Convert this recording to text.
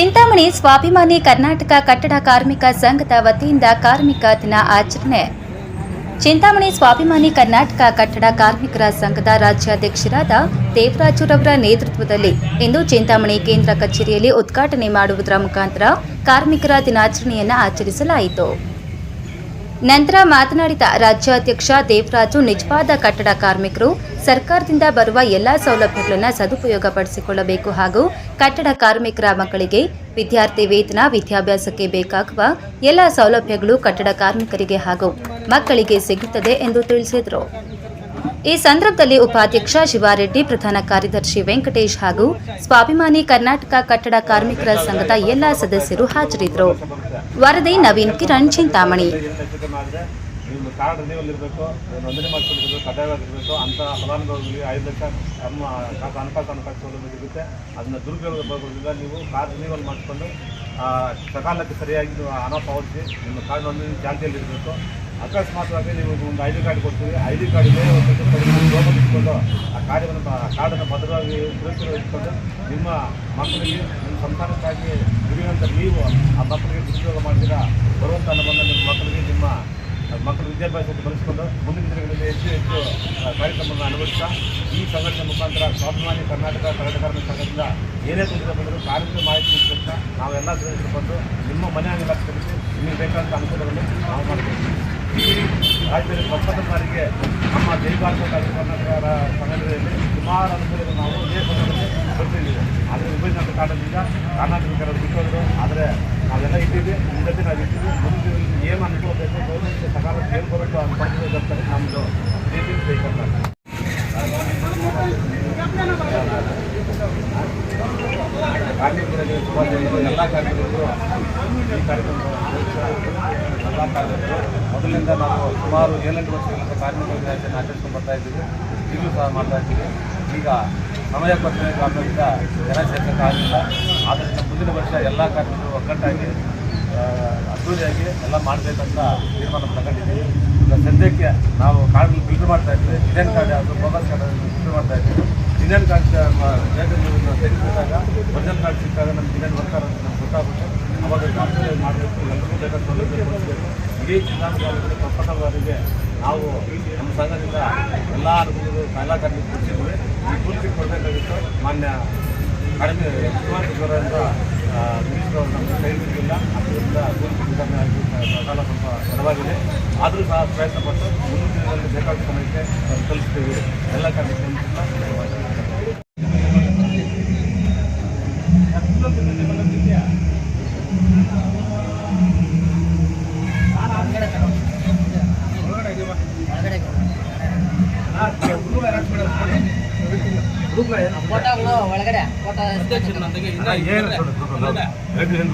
ಚಿಂತಾಮಣಿ ಸ್ವಾಭಿಮಾನಿ ಕರ್ನಾಟಕ ಕಟ್ಟಡ ಕಾರ್ಮಿಕ ಸಂಘದ ವತಿಯಿಂದ ಕಾರ್ಮಿಕ ದಿನ ಆಚರಣೆ. ಚಿಂತಾಮಣಿ ಸ್ವಾಭಿಮಾನಿ ಕರ್ನಾಟಕ ಕಟ್ಟಡ ಕಾರ್ಮಿಕರ ಸಂಘದ ರಾಜ್ಯಾಧ್ಯಕ್ಷರಾದ ದೇವರಾಜುರವರ ನೇತೃತ್ವದಲ್ಲಿ ಇಂದು ಚಿಂತಾಮಣಿ ಕೇಂದ್ರ ಕಚೇರಿಯಲ್ಲಿ ಉದ್ಘಾಟನೆ ಮಾಡುವುದರ ಮುಖಾಂತರ ಕಾರ್ಮಿಕರ ದಿನಾಚರಣೆಯನ್ನು ಆಚರಿಸಲಾಯಿತು. ನಂತರ ಮಾತನಾಡಿದ ರಾಜ್ಯಾಧ್ಯಕ್ಷ ದೇವರಾಜು, ನಿಜವಾದ ಕಟ್ಟಡ ಕಾರ್ಮಿಕರು, ಸರ್ಕಾರದಿಂದ ಬರುವ ಎಲ್ಲಾ ಸೌಲಭ್ಯಗಳನ್ನು ಸದುಪಯೋಗಪಡಿಸಿಕೊಳ್ಳಬೇಕು ಹಾಗೂ ಕಟ್ಟಡ ಕಾರ್ಮಿಕರ ಮಕ್ಕಳಿಗೆ ವಿದ್ಯಾರ್ಥಿ ವೇತನ, ವಿದ್ಯಾಭ್ಯಾಸಕ್ಕೆ ಬೇಕಾಗುವ ಎಲ್ಲ ಸೌಲಭ್ಯಗಳು ಕಟ್ಟಡ ಕಾರ್ಮಿಕರಿಗೆ ಹಾಗೂ ಮಕ್ಕಳಿಗೆ ಸಿಗುತ್ತದೆ ಎಂದು ತಿಳಿಸಿದರು. ಈ ಸಂದರ್ಭದಲ್ಲಿ ಉಪಾಧ್ಯಕ್ಷ ಶಿವಾರೆಡ್ಡಿ, ಪ್ರಧಾನ ಕಾರ್ಯದರ್ಶಿ ವೆಂಕಟೇಶ್ ಹಾಗೂ ಸ್ವಾಭಿಮಾನಿ ಕರ್ನಾಟಕ ಕಟ್ಟಡ ಕಾರ್ಮಿಕರ ಸಂಘದ ಎಲ್ಲ ಸದಸ್ಯರು ಹಾಜರಿದ್ದರು. ವರದಿ ನವೀನ್ ಕಿರಣ್, ಚಿಂತಾಮಣಿ. ನೀವು ಸಕಾಲಕ್ಕೆ ಸರಿಯಾಗಿ ಹಣ ಪಾವತಿಸಿ, ನಿಮ್ಮ ಕಾರ್ಡ್ ನೋಂದಣಿ ಚಾಲ್ತಿಯಲ್ಲಿರಬೇಕು ಅಕಸ್ಮಾತ್ವಾಗಿ ನೀವು ಒಂದು ಐ ಡಿ ಕಾರ್ಡ್ ಕೊಡ್ತೀವಿ ಐ ಡಿ ಕಾರ್ಡಿಗೆ ಒಂದು ಲೋಗೋ ಇಟ್ಕೊಂಡು ಆ ಕಾರ್ಯವನ್ನು ಕಾರ್ಡನ್ನು ಭದ್ರವಾಗಿ ಸುರಕ್ಷಿತವಾಗಿಟ್ಕೊಂಡು ನಿಮ್ಮ ಮಕ್ಕಳಿಗೆ, ನಿಮ್ಮ ಸಂತಾನಕ್ಕಾಗಿ ದುಡಿಯುವಂಥ ನೀವು ಆ ಮಕ್ಕಳಿಗೆ ದುರುಪಯೋಗ ಮಾಡ್ತೀರಾ? ಬರುವಂಥ ಹಣವನ್ನು ನಿಮ್ಮ ಮಕ್ಕಳಿಗೆ, ನಿಮ್ಮ ಮಕ್ಕಳ ವಿದ್ಯಾಭ್ಯಾಸಕ್ಕೆ ಬಳಸಿಕೊಂಡು ಮುಂದಿನ ದಿನಗಳಲ್ಲಿ ಹೆಚ್ಚು ಹೆಚ್ಚು ಕಾರ್ಯಕ್ರಮವನ್ನು ಅನುಭವಿಸ್ತಾ ಈ ಸಂಘಟನೆ ಮುಖಾಂತರ ಸ್ವಾಭಿಮಾನಿ ಕರ್ನಾಟಕ ಕರ್ನಾಟಕ ಸಂಘದಿಂದ ಏನೇ ತೊಂದರೆ ಬಂದರೂ ಕಾರ್ಮಿಕ ಮಾಹಿತಿ ಮುಖಾಂತರ ನಾವೆಲ್ಲ ಬಂದು ನಿಮ್ಮ ಮನೆ ಅಂಗಡಿ ಲಕ್ಷದಲ್ಲಿ ನಿಮಗೆ ಬೇಕಾದಂಥ ಅನುಕೂಲಗಳನ್ನು ನಾವು ಮಾಡ್ತೀವಿ ಈ ರಾಜ್ಯದಲ್ಲಿ ಪ್ರಪ್ರಥಮ ಸಾರಿಗೆ ನಮ್ಮ ಜೈ ಭಾರತ ಕರ್ನಾಟಕ ಸಂಘಟನೆಯಲ್ಲಿ ಸುಮಾರು ಅನುಕೂಲಗಳು ನಾವು ಇದೇ ಸಂದರ್ಭದಲ್ಲಿ ಬರ್ತಿದ್ದೀವಿ ಆದರೆ ವಿಭಜನೆ ಕಾರಣದಿಂದ ಕರ್ನಾಟಕ ಬಿಟ್ಟೋದ್ರು ಆದರೆ ನಾವೆಲ್ಲ ಇದ್ದೀವಿ ಮುಂದೆ ನಾವು ಇದ್ದೀವಿ ಮುಂದೆ ಏನು ಅನುಕೂಲ ಬೇಕು ಗೌರ್ಮೆಂಟ್ ಸಕಾಲಕ್ಕೆ ಏನು ಬರಬೇಕು ಅಂತ ನಮ್ಮದು ಕಾರ್ಮಿಕರಿಗೆ ಶುಭಾಶಯಗಳು ಎಲ್ಲ ಕಾರ್ಮಿಕರಿಗೂ ಎಲ್ಲ ಕಾರ್ಮಿಕರು ಮೊದಲಿನಿಂದ ನಾವು ಸುಮಾರು ಏಳೆಂಟು ವರ್ಷಗಳಿಂದ ಕಾರ್ಯಕ್ರಮ ದಿನಾಚರಣೆ ಆಚರಿಸ್ಕೊಂಡು ಬರ್ತಾ ಇದ್ದೀವಿ. ಈಗಲೂ ಸಹ ಮಾಡ್ತಾ ಇದ್ದೀವಿ. ಈಗ ಸಮಯ ಕೊರತೆ ಕಾರಣದಿಂದ ಜನ ಆಗಿಲ್ಲ ಆದ್ದರಿಂದ ಮುಂದಿನ ವರ್ಷ ಎಲ್ಲ ಕಾರ್ಮಿಕರು ಒಗ್ಗಟ್ಟಾಗಿ ಅದ್ದೂರಿಯಾಗಿ ಎಲ್ಲ ಮಾಡಬೇಕಂತ ತೀರ್ಮಾನ ತಗೊಂಡಿದ್ದೀವಿ. ಈಗ ಸದ್ಯಕ್ಕೆ ನಾವು ಕಾರ್ಡ್ ಬಿಲ್ಡ್ ಮಾಡ್ತಾ ಇದ್ದೀವಿ. ಇಂಡಿಯನ್ ಕಾರ್ಡ್ ಯಾವುದು ಬೋಗಸ್ ಕಾರ್ಡ್ ಬಿಲ್ಡ್ ಮಾಡ್ತಾ ಇದ್ದೀವಿ. ಇಂಡಿಯನ್ ಕಾರ್ಡ್ ಬೇಗ ತೆಗೆದುಕೊಂಡಾಗ ಒರಿಜಿನಲ್ ಕಾರ್ಡ್ ಸಿಕ್ಕಾಗ ನಮ್ಗೆ ಇಂಡಿಯನ್ ವರ್ಕರ್ ಅಂತ ನಮ್ಗೆ ಗೊತ್ತಾಗುತ್ತೆ. ಅವಾಗ ನಾವು ಮಾಡಬೇಕು, ಎಲ್ಲರಿಗೂ ಬೇಕಾದ ಸೌಲಭ್ಯ ಕೊಡಿಸಬೇಕು ಇಡೀ ಜಿಲ್ಲಾಧಿಕಾರಿಗಳು ಪ್ರಪ್ರಥಮವಾರಿಗೆ ನಾವು ನಮ್ಮ ಸಂಘದಿಂದ ಎಲ್ಲ ಅನುಭವಗಳು ಕಾರ್ಮಿಕರು ಕೊಡಿಸಿದ್ವಿ ಈ ಪೂರ್ತಿ ಕೊಡಬೇಕಾಗಿತ್ತು. ಮಾನ್ಯ ಕಡಿಮೆ ಮುಖ್ಯಮಂತ್ರಿಯವರಿಂದ ಮಿನಿಸ್ಟರ್ ಅವರು ನಮಗೆ ಕೈ ಬಿಟ್ಟಿಲ್ಲ. ಅದರಿಂದ ವಿತರಣೆ ಆಗಿ ಸಾಲ ಸ್ವಲ್ಪ ತಡವಾಗಿದೆ ಆದರೂ ಸಹ ಪ್ರಯತ್ನಪಟ್ಟು ಮುಂದಿನ ದಿನಗಳಲ್ಲಿ ಬೇಕಾದ ಸಮಯಕ್ಕೆ ತಲುಪಿಸ್ತೀವಿ ಎಲ್ಲ ಫೋಟೋಗಳು ಒಳಗಡೆ ಫೋಟೋ ಏನು ಎರಡು ಹೆಣ್ಣು